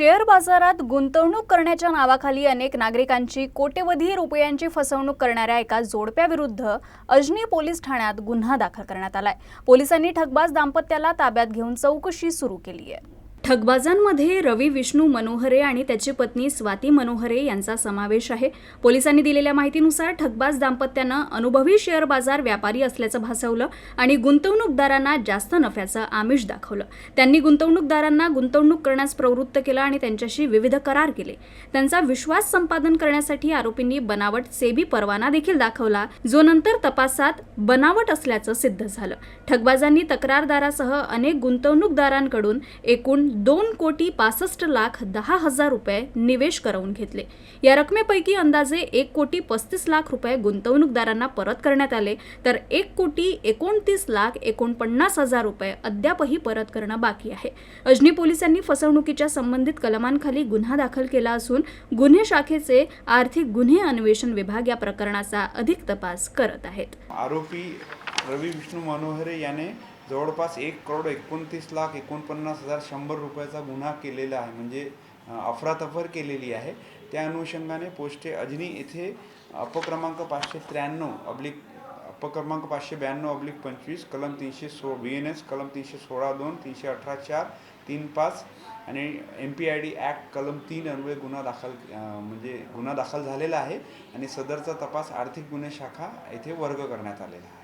Share बाजारात गुंतवणूक करण्याच्या नावाखाली अनेक नागरिकांची कोट्यवधी रुपयांची फसवणूक करणाऱ्या एका जोडप्याविरुद्ध अजनी पोलीस ठाण्यात गुन्हा दाखल करण्यात आलाय. पोलिसांनी ठगबाज दाम्पत्याला ताब्यात घेऊन चौकशी सुरू केली आहे. ठगबाजांमध्ये रवी विष्णू मनोहरे आणि त्याची पत्नी स्वाती मनोहरे यांचा समावेश आहे. पोलिसांनी दिलेल्या माहितीनुसार ठगबाज दाम्पत्यानं अनुभवी शेअर बाजार व्यापारी असल्याचं भासवलं आणि गुंतवणूकदारांना जास्त नफ्याचं आमिष दाखवलं. त्यांनी गुंतवणूकदारांना गुंतवणूक करण्यास प्रवृत्त केलं आणि त्यांच्याशी विविध करार केले. त्यांचा विश्वास संपादन करण्यासाठी आरोपींनी बनावट सेबी परवाना देखील दाखवला जो नंतर तपासात बनावट असल्याचं सिद्ध झालं. ठगबाजांनी तक्रारदारासह अनेक गुंतवणूकदारांकडून एकूण दोन कोटी पासष्ट लाख दहा हजार रुपये निवेश करवून घेतले. या रकमेपैकी अंदाजे एक कोटी पस्तीस लाख रुपये गुंतवणूकदारांना परत करण्यात आले. तर एक कोटी एकोणतीस लाख एकोणपन्नास हजार रुपये अद्यापही परत करणं बाकी आहे. अजनी पोलिसांनी फसवणुकीच्या संबंधित कलमांखाली गुन्हा दाखल केला असून गुन्हे शाखेचे आर्थिक गुन्हे अन्वेषण विभाग या प्रकरणाचा अधिक तपास करत आहेत. आरोपी रवी विष्णू मनोहरे याने जवळपास एक करोड एकोणतीस लाख एकोणपन्नास हजार शंभर रुपयाचा गुन्हा केलेला आहे. म्हणजे अफरातफर केलेली आहे. त्या अनुषंगाने पोस्टे अजनी येथे अपक्रमांक पाचशे त्र्याण्णव अब्लिक अपक्रमांक पाचशे ब्याण्णव अब्लिक पंचवीस कलम तीनशे सो बी एन एस कलम तीनशे सोळा दोन तीनशे अठरा चार तीन पाच आणि M P I D act कलम तीन अन्वये गुन्हा दाखल म्हणजे गुन्हा दाखल झालेला आहे आणि सदरचा तपास आर्थिक गुन्हे शाखा येथे वर्ग करण्यात आलेला आहे.